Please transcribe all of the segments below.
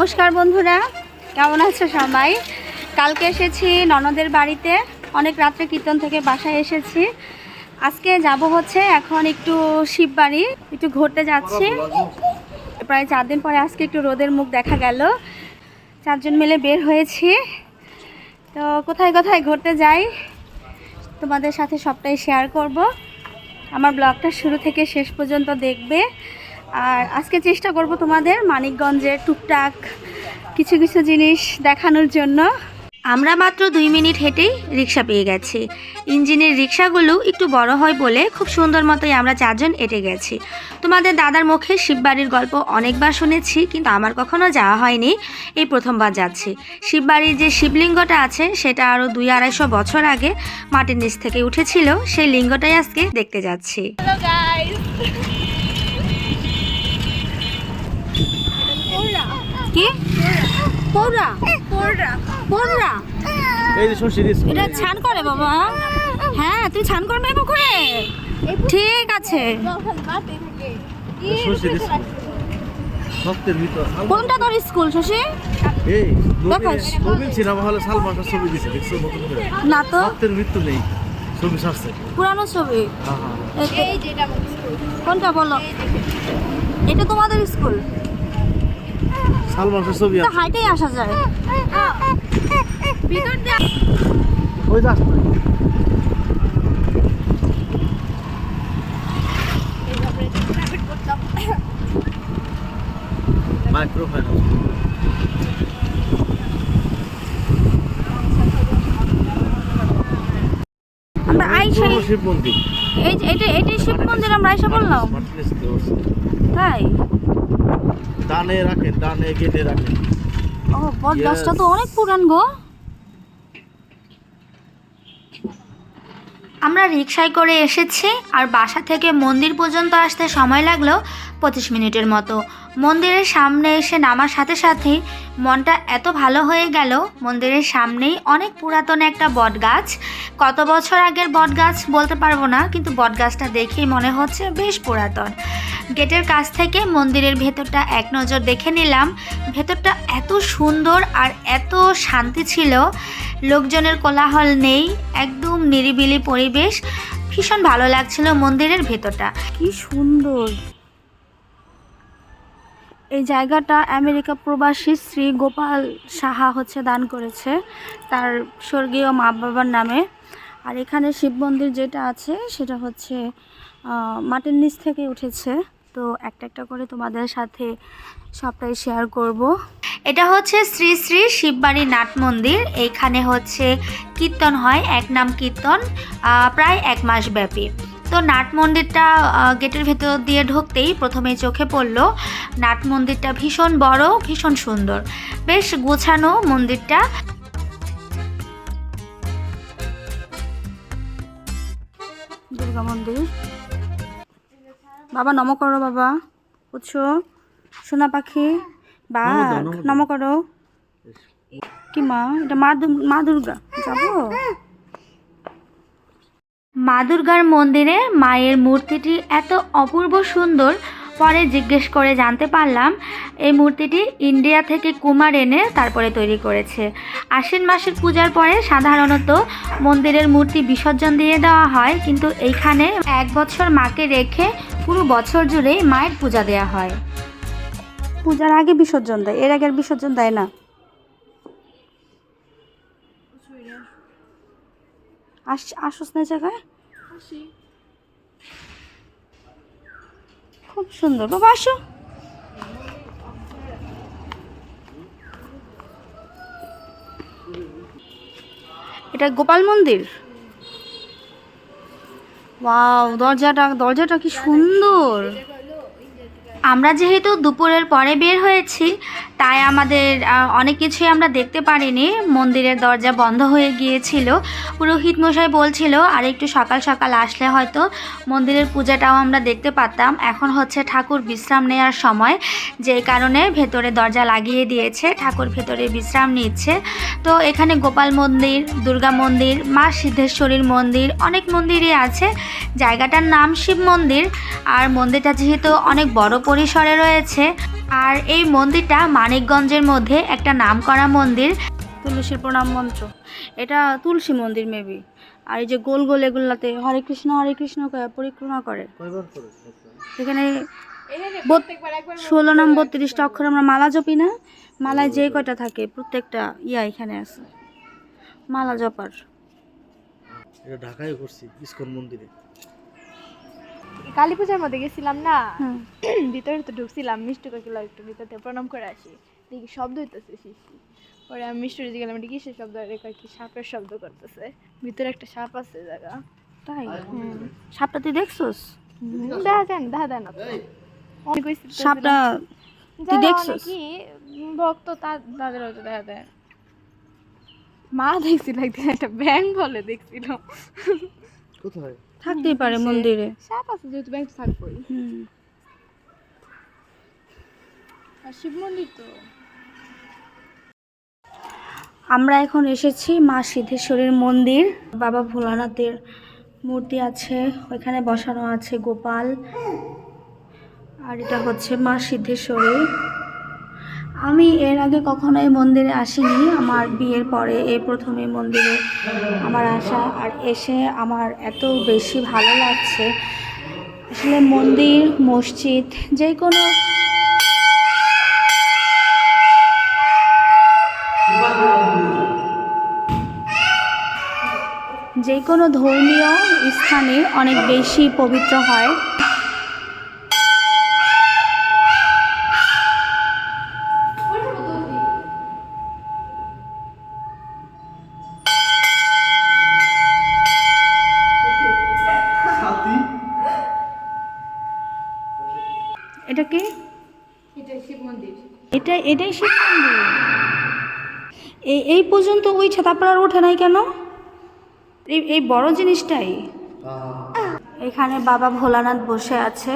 নমস্কার বন্ধুরা, কেমন আছো সবাই? কালকে এসেছি ননদের বাড়িতে, অনেক রাত্রে কীর্তন থেকে বাসায় এসেছি। আজকে যাব হচ্ছে এখন একটু শিববাড়ি একটু ঘুরতে যাচ্ছি। প্রায় চার দিন পরে আজকে একটু রোদের মুখ দেখা গেল। চারজন মিলে বের হয়েছি। তো কোথায় কোথায় ঘুরতে যাই, তোমাদের সাথে সবটাই শেয়ার করব। আমার ব্লগটা শুরু থেকে শেষ পর্যন্ত দেখবে। আর আজকে চেষ্টা করব তোমাদের মানিকগঞ্জের টুকটাক কিছু কিছু জিনিস দেখানোর জন্য। আমরা মাত্র দুই মিনিট হেঁটেই রিক্সা পেয়ে গেছি। ইঞ্জিনের রিক্সাগুলো একটু বড় হয় বলে খুব সুন্দর মতোই আমরা চারজন এটে গেছি। তোমাদের দাদার মুখে শিববাড়ির গল্প অনেকবার শুনেছি, কিন্তু আমার কখনো যাওয়া হয়নি। এই প্রথমবার যাচ্ছি। শিববাড়ির যে শিবলিঙ্গটা আছে, সেটা আরও দুই আড়াইশো বছর আগে মাটির নিচ থেকে উঠেছিল। সেই লিঙ্গটাই আজকে দেখতে যাচ্ছি। কি? পৌরা পৌরা পৌরা এই যে স্কুল এটা ছান করে বাবা। হ্যাঁ তুই ছান করবে পুকুরে? ঠিক আছে। কোনটা তোর স্কুল শশী? এই নবীন সিনেমা হলে সালমান খান ছবি দিছে দেখছ নতুন করে? না তো। সত্যের মৃত্যু নেই ছবি ছাড়ছে। পুরানো ছবি। হ্যাঁ হ্যাঁ। এই। কোনটা বলো? এটা তোমাদের স্কুল। সালমান খান ছবি আছে। হাইটেই আসা যায়। ওই যাস মাইক্রো আমরা আইসাই শিব মন্দির। এই এটা এটাই শিব মন্দির আমরা আইসা বললাম। তাই? ডানে রাখেন ডানে গেটে রাখেন। ও বট গাছটা তো অনেক পুরান গো। আমরা রিক্সায় করে এসেছি আর বাসা থেকে মন্দির পর্যন্ত আসতে সময় লাগল পঁচিশ মিনিটের মতো। মন্দিরের সামনে এসে নামার সাথে সাথেই মনটা এত ভালো হয়ে গেল। মন্দিরের সামনেই অনেক পুরাতন একটা বট গাছ কত বছর আগের বট গাছ বলতে পারব না, কিন্তু বট গাছটা দেখেই মনে হচ্ছে বেশ পুরাতন। গেটের কাছ থেকে মন্দিরের ভেতরটা এক নজর দেখে নিলাম। ভেতরটা এত সুন্দর আর এত শান্তি ছিল। লোকজনের কোলাহল নেই, একদম নিরিবিলি পরিবেশ ভীষণ ভালো লাগছিল মন্দিরের ভেতরটা। কি সুন্দর। এই জায়গাটা আমেরিকা প্রবাসী শ্রী গোপাল সাহা হচ্ছে দান করেছে, তার স্বর্গীয় মা বাবার নামে। আর এখানে শিব মন্দির যেটা আছে, সেটা হচ্ছে মাটির নিচ থেকে উঠেছে। তো একটা একটা করে তোমাদের সাথে সবটাই শেয়ার করব। এটা হচ্ছে শ্রী শ্রী শিববাড়ি নাট মন্দির। এইখানে হচ্ছে কীর্তন হয়, এক নাম কীর্তন প্রায় এক মাস ব্যাপী। তো নাট মন্দিরটা গেটের ভেতর দিয়ে ঢুকতেই প্রথমে চোখে পড়ল। নাট মন্দিরটা ভীষণ বড়, ভীষণ সুন্দর। বেশ গোছানো মন্দিরটা। দুর্গা মন্দির। বাবা, নম করো বাবা। উৎস, সোনা পাখি। বাঘ নম করো কি মা? এটা মা মা দুর্গা। যাব? মা দুর্গার মন্দিরে মায়ের মূর্তিটি এত অপূর্ব সুন্দর পরে জিজ্ঞেস করে জানতে পারলাম এই মূর্তিটি ইন্ডিয়া থেকে কুমার এনে তারপরে তৈরি করেছে। আশ্বিন মাসের পূজার পরে সাধারণত মন্দিরের মূর্তি বিসর্জন দিয়ে দেওয়া হয় কিন্তু এইখানে এক বছর মাকে রেখে পুরো বছর জুড়েই মায়ের পূজা দেওয়া হয়। পূজার আগে বিসর্জন দেয় এর আগে আর বিসর্জন দেয় না। আস আসস না জায়গায়? খুব সুন্দর। বাবা আসো। এটা গোপাল মন্দির? ওয়াও দরজাটা দরজাটা কি সুন্দর। আমরা যেহেতু দুপুরের পরে বের হয়েছি, তাই আমাদের অনেক কিছুই আমরা দেখতে পারিনি। মন্দিরের দরজা বন্ধ হয়ে গিয়েছিল। পুরোহিত মশাই বলছিল, আর একটু সকাল সকাল আসলে হয়তো মন্দিরের পূজাটাও আমরা দেখতে পারতাম। এখন হচ্ছে ঠাকুর বিশ্রাম নেওয়ার সময় যে কারণে ভেতরে দরজা লাগিয়ে দিয়েছে, ঠাকুর ভেতরে বিশ্রাম নিচ্ছে। তো এখানে গোপাল মন্দির, দুর্গা মন্দির, মা সিদ্ধেশ্বরীর মন্দির, অনেক মন্দিরই আছে। জায়গাটার নাম শিব মন্দির। আর মন্দিরটা যেহেতু অনেক বড় পরিসরে রয়েছে। আর এই মন্দিরটা মানিকগঞ্জের মধ্যে একটা নামকরা মন্দির। তুলসীর প্রণাম মন্ত্র এটা তুলসী মন্দির মেবি আর এই যে গোল গোল এগুলাতে হরে কৃষ্ণ হরে কৃষ্ণ পরিক্রমা করে। এখানে ষোলো নাম বত্রিশটা অক্ষর আমরা মালা জপি না? মালায় যে কয়টা থাকে? প্রত্যেকটা ইয়া এখানে আছে। মালা জপার। এটা ঢাকায় করছি ইসকন মন্দিরে। কালী পূজার মধ্যে গেছিলাম না ভিতরে তো ঢুকছিলাম মিষ্টি কাকিলা একটু ভিতরে শব্দ করে আসি। দেখি শব্দ হইতেছে শিশি পরে আমি মিষ্টি গেলাম এটা কিসের শব্দ? আর কি সাপের শব্দ করতেছে। ভিতরে একটা সাপ আছে জায়গা। তাই? সাপটা তুই দেখছোস? দেখা যায় না দেখা যায় না অনেক সাপটা। তুই দেখছোস? অনেকই ভক্ত তার তাদের হয়তো দেখা যায় মা দেখছিল একদিন একটা ব্যাং বলে দেখছিল। কোথায়? থাকতেই পারে মন্দিরে। সাপ আছে যেহেতু ব্যাংক থাকবোই। আর শিব মন্দির তো। আমরা এখন এসেছি মা সিদ্ধেশ্বরীর মন্দির। বাবা ভোলানাথের মূর্তি আছে ওইখানে বসানো আছে গোপাল। আর এটা হচ্ছে মা সিদ্ধেশ্বরী। আমি এর আগে কখনো এই মন্দিরে আসিনি। আমার বিয়ের পরে এই প্রথম এই মন্দিরে আমার আসা। আর এসে আমার এত বেশি ভালো লাগছে। আসলে মন্দির, মসজিদ যে কোনো যে কোনো ধর্মীয় স্থানে অনেক বেশি পবিত্র হয়। তারপর আর ওঠে নাই কেন? এই এই বড় জিনিসটাই। এখানে বাবা ভোলানাথ বসে আছে।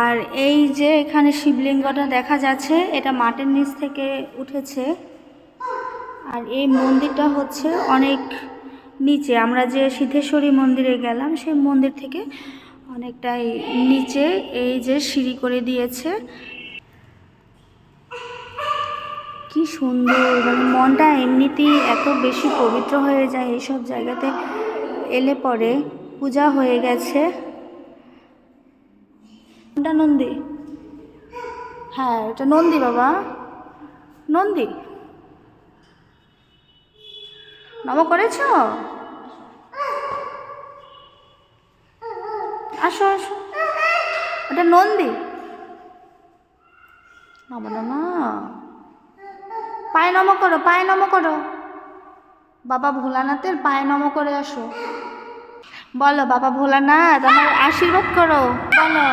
আর এই যে এখানে শিবলিঙ্গটা দেখা যাচ্ছে এটা মাটির নিচ থেকে উঠেছে। আর এই মন্দিরটা হচ্ছে অনেক নিচে। আমরা যে সিদ্ধেশ্বরী মন্দিরে গেলাম সেই মন্দির থেকে অনেকটাই নিচে এই যে সিঁড়ি করে দিয়েছে। কি সুন্দর মানে মনটা এমনিতেই এত বেশি পবিত্র হয়ে যায় এইসব জায়গাতে এলে পরে পূজা হয়ে গেছে। কোনটা নন্দী? হ্যাঁ এটা নন্দী বাবা। নন্দী? নম করেছ? আসো আসো। ওটা নন্দী? নম নম। পায়ে নম করো, পায়ে নম করো। বাবা ভোলানাথের পায়ে নম করে আসো। বলো, বাবা ভোলানাথ, আমার আশীর্বাদ করো, বলো।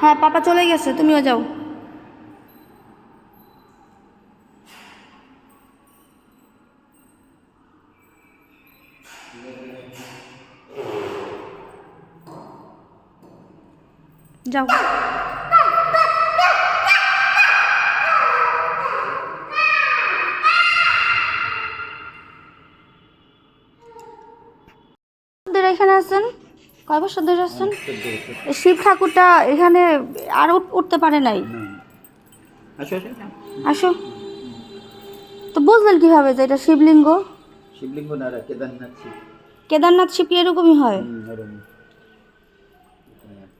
হ্যাঁ পাপা চলে গেছে, তুমিও যাও। যাও এখানে আছেন? কয় বছর ধরে আছেন? শিব ঠাকুরটা এখানে আর উঠতে পারে নাই। আসো তো বুঝলেন কীভাবে যে এটা শিবলিঙ্গ? শিবলিঙ্গ না কেদারনাথ শিব। কেদারনাথ শিব কি এরকমই হয়?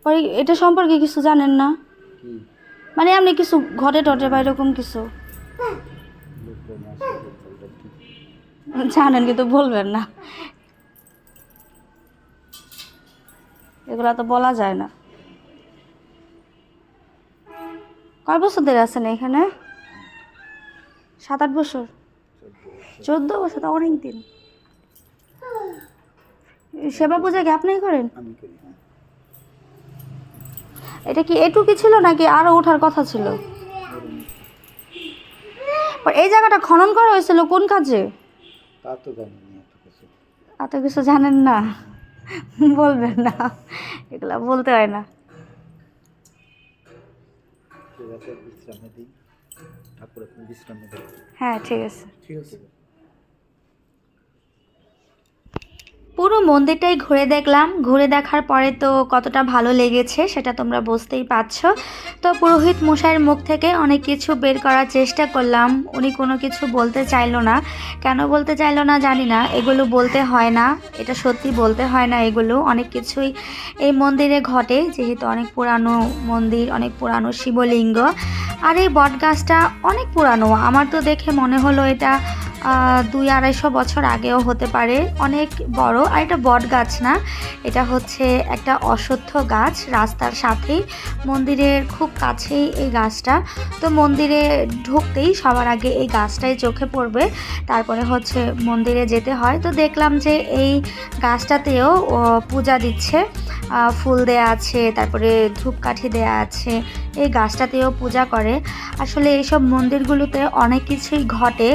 পরে এটা সম্পর্কে কিছু জানেন না। মানে আপনি কিছু ঘটে টটে বা এরকম কিছু? জানেন কিন্তু বলবেন না। এগুলা তো বলা যায় না। কয় বছর ধরে আছেন এখানে? সাত আট বছর? চোদ্দ বছর তো অনেক দিন। সেবা পূজা কি আপনিই করেন? আমি করি হ্যাঁ। এটা কি এটুকি ছিল নাকি আরও ওঠার কথা ছিল? এই জায়গাটা খনন করা হয়েছিল কোন কাজে? এত কিছু। জানেন না? বলবেন না এগুলা বলতে হয় না। হ্যাঁ ঠিক আছে। ঠিক আছে। পুরো মন্দিরটাই ঘুরে দেখলাম। ঘুরে দেখার পরে তো কতটা ভালো লেগেছে সেটা তোমরা বুঝতেই পারছ। তো পুরোহিত মশাইয়ের মুখ থেকে অনেক কিছু বের করার চেষ্টা করলাম। উনি কোনো কিছু বলতে চাইলো না। কেন বলতে চাইলো না জানি না। এগুলো বলতে হয় না। এটা সত্যি বলতে হয় না এগুলো। অনেক কিছুই এই মন্দিরে ঘটে, যেহেতু অনেক পুরানো মন্দির, অনেক পুরানো শিবলিঙ্গ। আর এই বট গাছটা অনেক পুরানো। আমার তো দেখে মনে হলো এটা দুই আড়াইশো বছর আগেও হতে পারে। অনেক বড়। আর এটা বট গাছ না, এটা হচ্ছে একটা অশ্বত্থ গাছ রাস্তার সাথেই। মন্দিরের খুব কাছেই এই গাছটা। তো মন্দিরে ঢুকতেই সবার আগে এই গাছটাই চোখে পড়বে। তারপরে হচ্ছে মন্দিরে যেতে হয়। তো দেখলাম যে এই গাছটাতেও পূজা দিচ্ছে। ফুল দেয়া আছে, তারপরে ধূপকাঠি দেয়া আছে। এই গাছটাতেও পূজা করে। আসলে এইসব মন্দিরগুলোতে অনেক কিছুই ঘটে।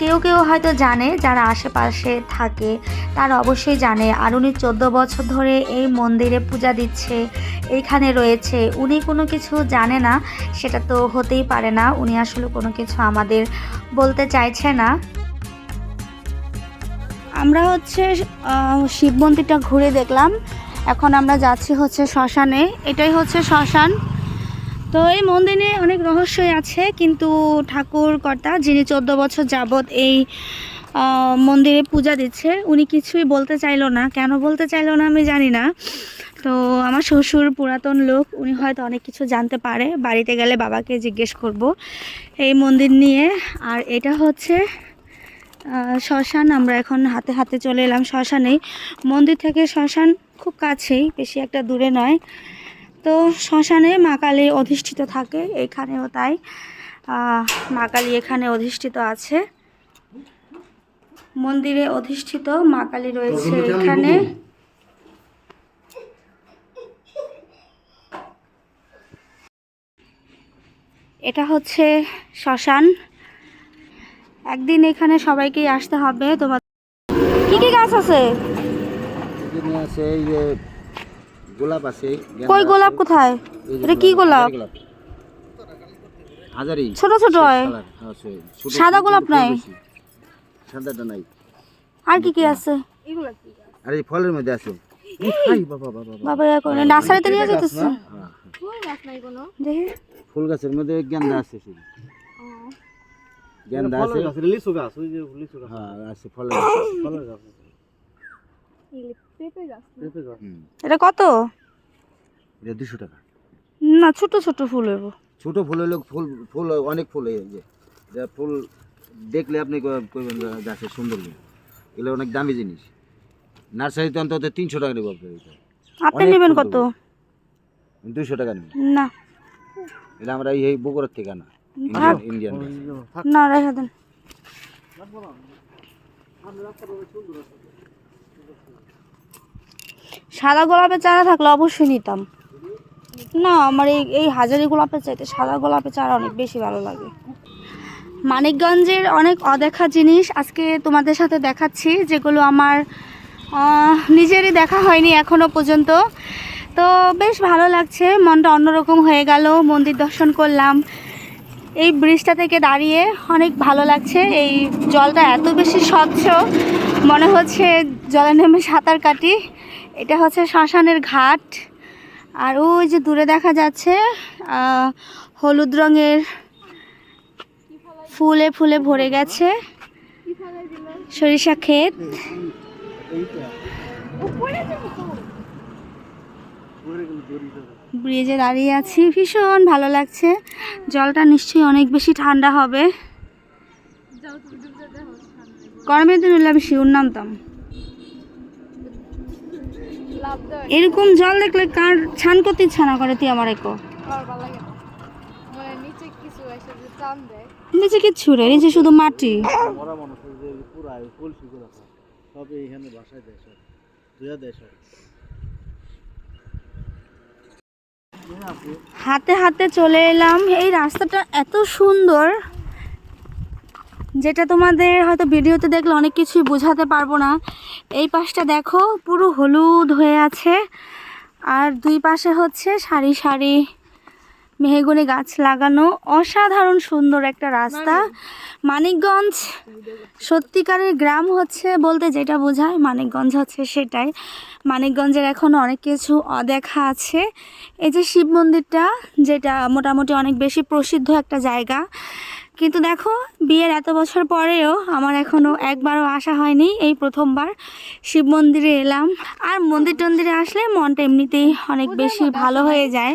কেউ কেউ হয়তো জানে যারা আশেপাশে থাকে, তারা অবশ্যই জানে। আর উনি চোদ্দ বছর ধরে এই মন্দিরে পূজা দিচ্ছে, এইখানে রয়েছে। উনি কোনো কিছু জানে না, সেটা তো হতেই পারে না। উনি আসলে কোনো কিছু আমাদের বলতে চাইছে না। আমরা হচ্ছে শিব মন্দিরটা ঘুরে দেখলাম। এখন আমরা যাচ্ছি হচ্ছে শ্মশানে। এটাই হচ্ছে শ্মশান। তো এই মন্দিরে অনেক রহস্যই আছে, কিন্তু ঠাকুর কর্তা যিনি চোদ্দ বছর যাবৎ এই মন্দিরে পূজা দিচ্ছে, উনি কিছুই বলতে চাইলো না। কেন বলতে চাইলো না আমি জানি না। তো আমার শ্বশুর পুরাতন লোক, উনি হয়তো অনেক কিছু জানতে পারে। বাড়িতে গেলে বাবাকে জিজ্ঞেস করব এই মন্দির নিয়ে। আর এটা হচ্ছে শ্মশান। আমরা এখন হাতে হাতে চলে এলাম শ্মশানেই। মন্দির থেকে শ্মশান খুব কাছেই, বেশি একটা দূরে নয়। তো শ্মশানে মা কালী অধিষ্ঠিত থাকে এখানেও তাই। মা কালী এখানে অধিষ্ঠিত আছে। মন্দিরে অধিষ্ঠিত মা কালী রয়েছে এখানে। এটা হচ্ছে শ্মশান। একদিন এখানে সবাইকেই আসতে হবে। তোমার কি কি গাছ আছে? আছে গোলাপ আছে কই গোলাপ কোথায়? এটা কি গোলাপ হাজারি ছোট ছোট হয়। সাদা গোলাপ নাই? সাদাটা নাই। আর কি কি আছে? এগুলো কি? আর এই ফলের মধ্যে আছে। বাবা নার্সারিতে নিয়ে যেতেছে? হ্যাঁ, ফুল গাছ নাই কোনো? দেখি ফুল গাছের মধ্যে গেন্দা আছে শুধু গেন্দা আছে। লিচু গাছ ওই যে লিচু গাছ। হ্যাঁ আছে ফলের গাছ। ফলের গাছ না? এটা কত? এটা দুশো টাকা। না ছোট ছোট ফুল হইব। ছোট ফুল হলে ফুল ফুল অনেক ফুল হয়ে যায়। যে ফুল দেখলে আপনি যে গাছের সুন্দরগুলো। এগুলো অনেক দামি জিনিস। নার্সারিতে অন্তত তিনশো টাকা নেব আপনি নেবেন কত। দুইশো টাকা নেব। না। এটা আমরা এই এই বগুড়ার থেকে আনা। থাক। ইন্ডিয়ান। না রেখে দেন। সাদা গোলাপের চারা থাকলে অবশ্যই নিতাম। না, আমার এই এই হাজারি গোলাপের চাইতে সাদা গোলাপের চারা অনেক বেশি ভালো লাগে। মানিকগঞ্জের অনেক অদেখা জিনিস আজকে তোমাদের সাথে দেখাচ্ছি, যেগুলো আমার নিজেরই দেখা হয়নি এখনও পর্যন্ত। তো বেশ ভালো লাগছে, মনটা অন্যরকম হয়ে গেল, মন্দির দর্শন করলাম। এই ব্রিজটা থেকে দাঁড়িয়ে অনেক ভালো লাগছে, এই জলটা এত বেশি স্বচ্ছ, মনে হচ্ছে জলে নেমে সাঁতার কাটি। এটা হচ্ছে শ্মশানের ঘাট। আর ওই যে দূরে দেখা যাচ্ছে হলুদ রঙের ফুলে ফুলে ভরে গেছে সরিষা ক্ষেত। ব্রিজে দাঁড়িয়ে আছি। ভীষণ ভালো লাগছে। জলটা নিশ্চয়ই অনেক বেশি ঠান্ডা হবে। গরমের দিন হলে আমি শিউর নামতাম। এরকম জল দেখলে কার ছান করতে ইচ্ছা না করে তুই আমার একো। মানে নিচে কিচ্ছু রে নিচে শুধু মাটি। হাতে হাতে চলে এলাম। এই রাস্তাটা এত সুন্দর। যেটা তোমাদের হয়তো ভিডিওতে দেখলে অনেক কিছুই বোঝাতে পারব না। এই পাশটা দেখো, পুরো হলুদ হয়ে আছে। আর দুই পাশে হচ্ছে সারি সারি মেহগনি গাছ লাগানো। অসাধারণ সুন্দর একটা রাস্তা। মানিকগঞ্জ সত্যিকারের গ্রাম হচ্ছে বলতে যেটা বোঝায়, মানিকগঞ্জ হচ্ছে সেটাই। মানিকগঞ্জের এখনও অনেক কিছু অদেখা আছে। এই যে শিব মন্দিরটা, যেটা মোটামুটি অনেক বেশি প্রসিদ্ধ একটা জায়গা। কিন্তু দেখো বিয়ের এত বছর পরেও আমার এখনও একবারও আসা হয়নি এই প্রথমবার। শিব মন্দিরে এলাম। আর মন্দির টন্দিরে আসলে মনটা এমনিতেই অনেক বেশি ভালো হয়ে যায়।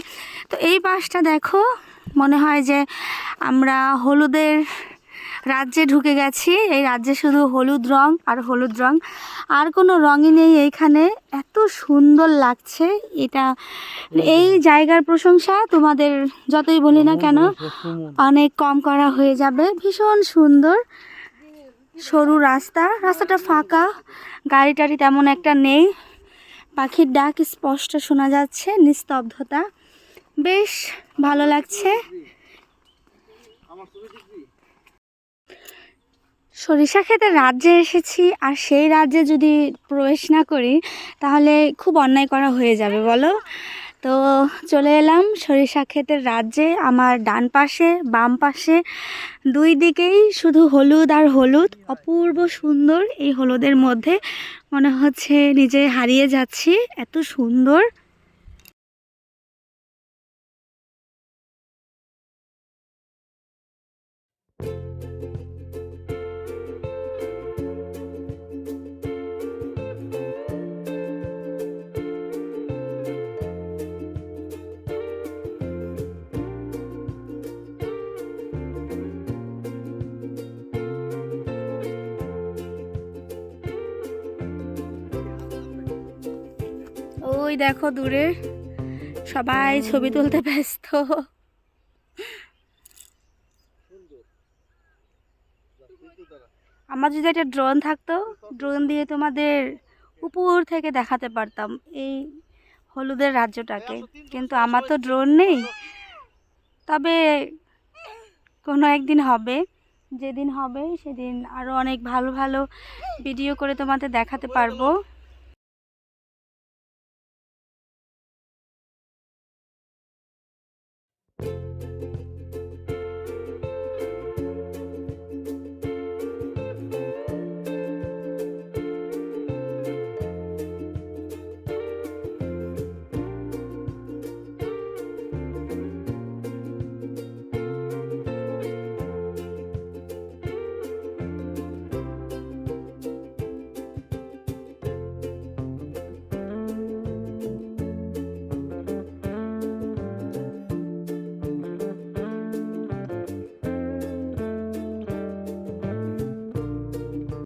তো এই পাশটা দেখো মনে হয় যে আমরা হলুদের রাজ্যে ঢুকে গেছি। এই রাজ্যে শুধু হলুদ রং আর হলুদ রং। আর কোনো রঙই নেই এইখানে। এত সুন্দর লাগছে। এটা এই জায়গার প্রশংসা তোমাদের যতই বলি না কেন, অনেক কম করা হয়ে যাবে। ভীষণ সুন্দর। সরু রাস্তা। রাস্তাটা ফাঁকা। গাড়ি টাড়ি তেমন একটা নেই। পাখির ডাক স্পষ্ট শোনা যাচ্ছে, নিস্তব্ধতা। বেশ ভালো লাগছে। সরিষা খেতে রাজ্যে এসেছি, আর সেই রাজ্যে যদি প্রবেশ না করি, তাহলে খুব অন্যায় করা হয়ে যাবে, বলো? তো চলে এলাম সরিষা ক্ষেতের রাজ্যে, আমার ডান পাশে, বাম পাশে, দুই দিকেই শুধু হলুদ আর হলুদ, অপূর্ব সুন্দর এই হলুদের মধ্যে মনে হচ্ছে নিজে হারিয়ে যাচ্ছি, এত সুন্দর। ওই দেখো দূরে সবাই ছবি তুলতে ব্যস্ত। আমার যদি একটা ড্রোন থাকতো ড্রোন দিয়ে তোমাদের উপর থেকে দেখাতে পারতাম এই হলুদের রাজ্যটাকে। কিন্তু আমার তো ড্রোন নেই। তবে কোনো একদিন হবে, যেদিন হবে সেদিন আরও অনেক ভালো ভালো ভিডিও করে তোমাদের দেখাতে পারব।